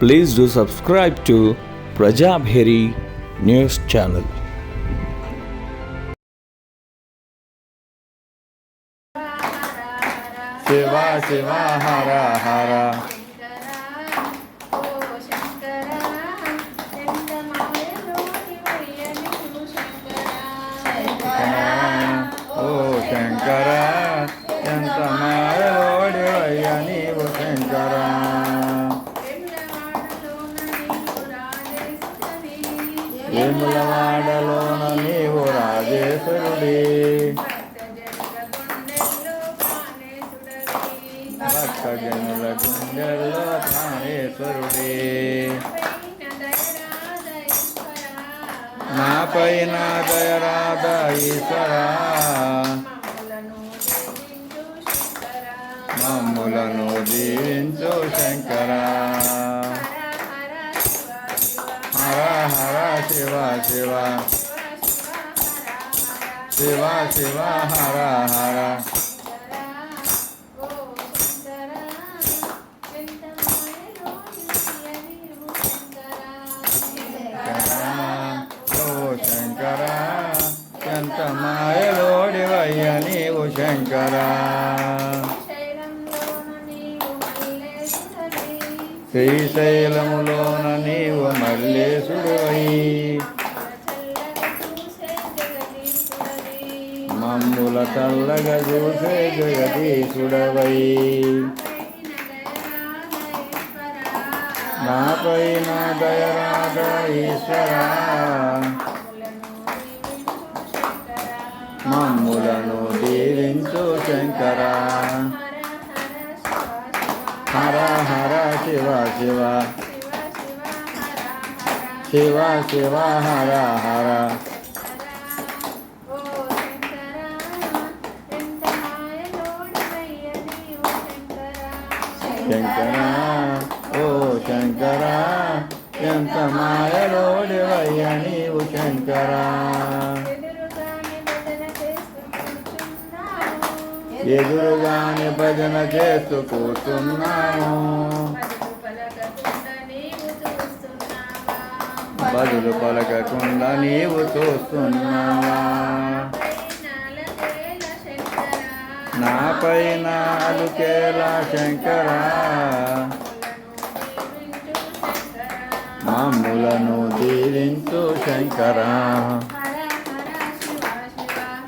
Please do subscribe to Prajabheri News Channel. Shiva Shiva హర హర ఓ వేములవాడలోన నీవు రాజేశ్వరుడి? భక్త జనుల గుండెల్లో ప్రాణేశ్వరుడి నా పైన దయరాధ ఈశ్వరా. మమ్ములను దీవించు శంకరా. శివ శివ శివ శివ హర హర శంకర ఎంత మాయలోడివయ్య నీవు శంకర శ్రీశైలములోన నీవు మల్లేశుడై మమ్ముల చల్లగా చూసే జగదీశుడవై. నాపైన దయరాధ ఈశ్వరా. మమ్ములను దీవించు శంకర. హర హర శివ శివ శివ శివ హర హర శంకర ఓ శంకర ఎంత మాయలోడివయ్య నీవు శంకరా ఎదురుగానే భజన చేస్తూ కూర్చున్నాము. బదులు పలకకుండా నీవు చూస్తున్నావా? నా పైన అలుకేలా శంకర? మాములను దీవించు శంకరా.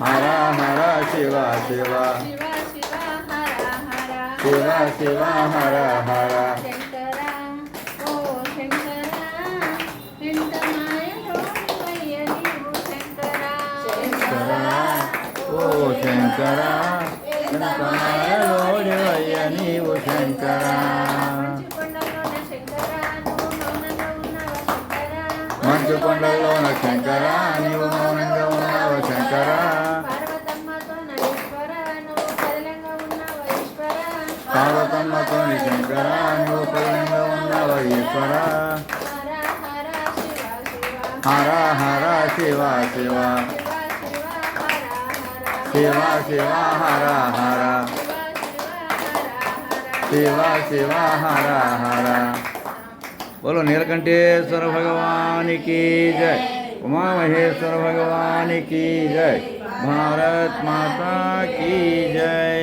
హర హర శివ శివ. శివ శివ హర హర. శంకర. ఓ శంకర. మాయలోడివయ్య నీవు శంకర. మంచు కొండలోన శంకర. నీవు పార్వతమ్మతోని శంకర నువ్వు పైనంగా ఉన్నావు ఈశ్వర హర హర శివ శివ శివ శివ హర హర శివ శివ హర హర బోలో నీలకంఠేశ్వర భగవానికి జై ఉమామహేశ్వర భగవానికి జై భారత్ మాతా కీ జై